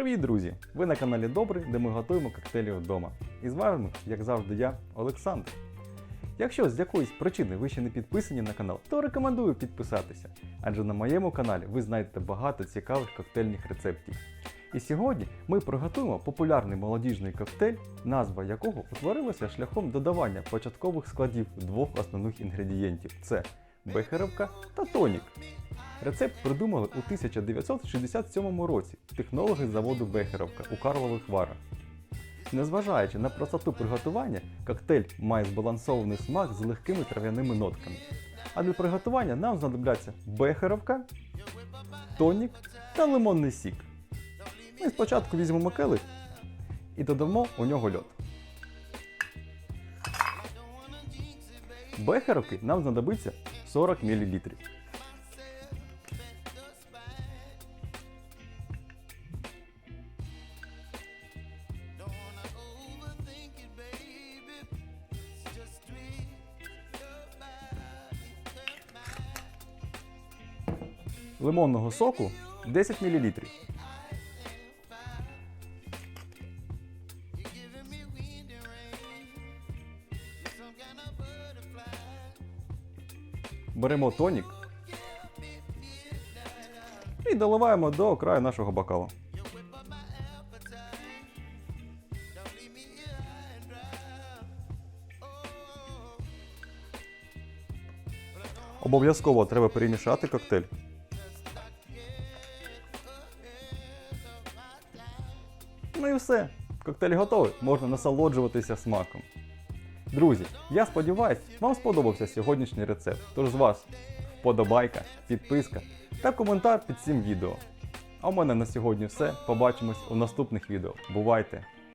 Привіт, друзі! Ви на каналі Добрий, де ми готуємо коктейлі вдома. І з вами, як завжди, я, Олександр. Якщо з якоїсь причини ви ще не підписані на канал, то рекомендую підписатися, адже на моєму каналі ви знайдете багато цікавих коктейльних рецептів. І сьогодні ми приготуємо популярний молодіжний коктейль, назва якого утворилася шляхом додавання початкових складів двох основних інгредієнтів це бехеровка та тонік. Рецепт придумали у 1967 році технологи заводу Бехеровка у Карлових Варах. Незважаючи на простоту приготування, коктейль має збалансований смак з легкими трав'яними нотками. А для приготування нам знадобляться бехеровка, тонік та лимонний сік. Ми спочатку візьмемо келих і додамо у нього льод. Бехеровки нам знадобиться 40 мл. Лимонного соку 10 мл. Беремо тонік і доливаємо до краю нашого бокала. Обов'язково треба перемішати коктейль. Ну і все. Коктейль готовий, можна насолоджуватися смаком. Друзі, я сподіваюся, вам сподобався сьогоднішній рецепт. Тож з вас вподобайка, підписка та коментар під цим відео. А у мене на сьогодні все. Побачимось у наступних відео. Бувайте!